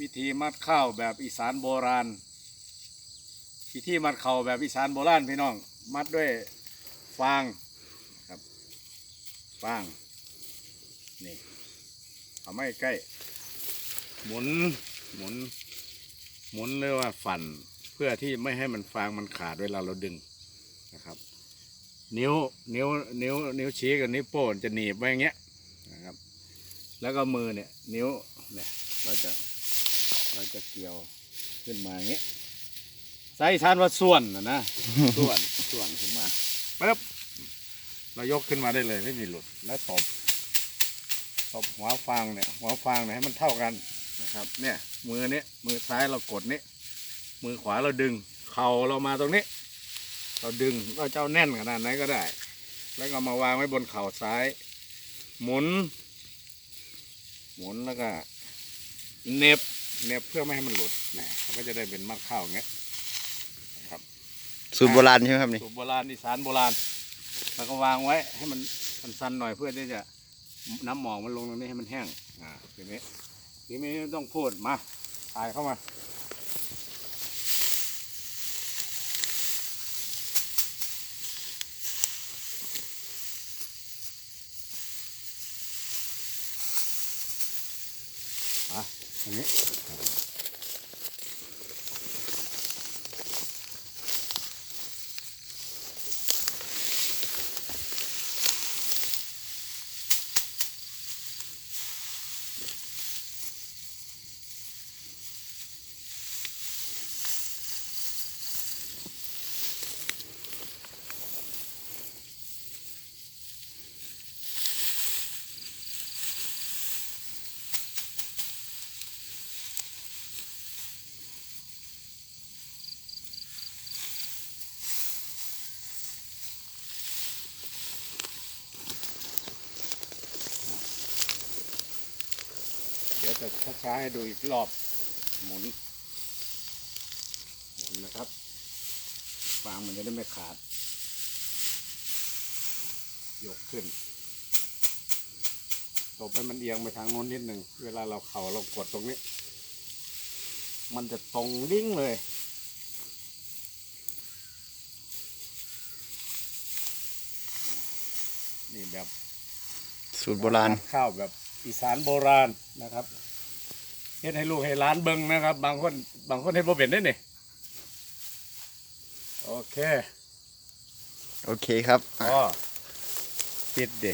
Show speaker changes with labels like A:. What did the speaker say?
A: วิธีมัดข้าวแบบอีสานโบราณ วิธีมัดเข่าวแบบอีสานโบราณพี่น้อง มัดด้วยฟางครับฟางนี่เอาไม่ใกล้ หมุนหมุน หมุนเรียกว่าฝันเพื่อที่ไม่ให้มันฟางมันขาดเวลาเราดึงนะครับ นิ้วนิ้วนิ้ว นิ้วชี้กับนิ้วโป้งจะหนีบไว้อย่างเงี้ยนะครับ แล้วก็มือเนี่ย นิ้วเนี่ยเราจะ เราจะเกี่ยวขึ้นมาอย่างเงี้ยใส่ทานว่าส่วนนะนะ ส่วนส่วนขึ้นมาปึ๊บเรายกขึ้นมาได้เลยไม่มีหลุดแล้วตบตบหัวฟางเนี่ยหัวฟางเนี่ยให้มันเท่ากันนะครับ เนี่ย มือเนี้ยมือซ้ายเรากดนี้มือขวาเราดึง เข่าเรามาตรงนี้ เราดึงก็เจ้าแน่นขนาดไหนก็ได้ แล้วก็มาวางไว้บนเข่าซ้าย หมุน หมุนแล้วก็เหน็บ เหน็บเพื่อไม่ให้มันหลุดนะมันก็จะได้เป็นมัดข้าวอย่างเงี้ยนะครับ
B: สูตรโบราณใช่ไหมครับนี่
A: สูตรโบราณอีสานโบราณแล้วก็วางไว้ให้มันมันสันหน่อยเพื่อที่จะน้ำหมอกมันลงตรงนี้ให้มันแห้งอ่าทีนี้ทีนี้ไม่ต้องพูดมาถ่ายเข้ามา อ่ ดี๋ยวจะช้าๆให้ดูอีกรอบ หมุน หมุนนะครับ ฟางมันจะได้ไม่ขาด ยกขึ้น ตบให้มันเอียงไปทางโน้นนิดหนึ่ง เวลาเราเข่าเรากดตรงนี้ มันจะตรงดิ้งเลยนี่แบบ
B: สูตรโบราณ
A: ข้าวแบบ อีสานโบราณนะครับเฮ็ดให้ลูกให้ร้านเบิงนะครับ บางคนบางคนเฮ็ดบ่เป็นได้นี่โอเค
B: โอเคครับอะ
A: ก็ปิดเด็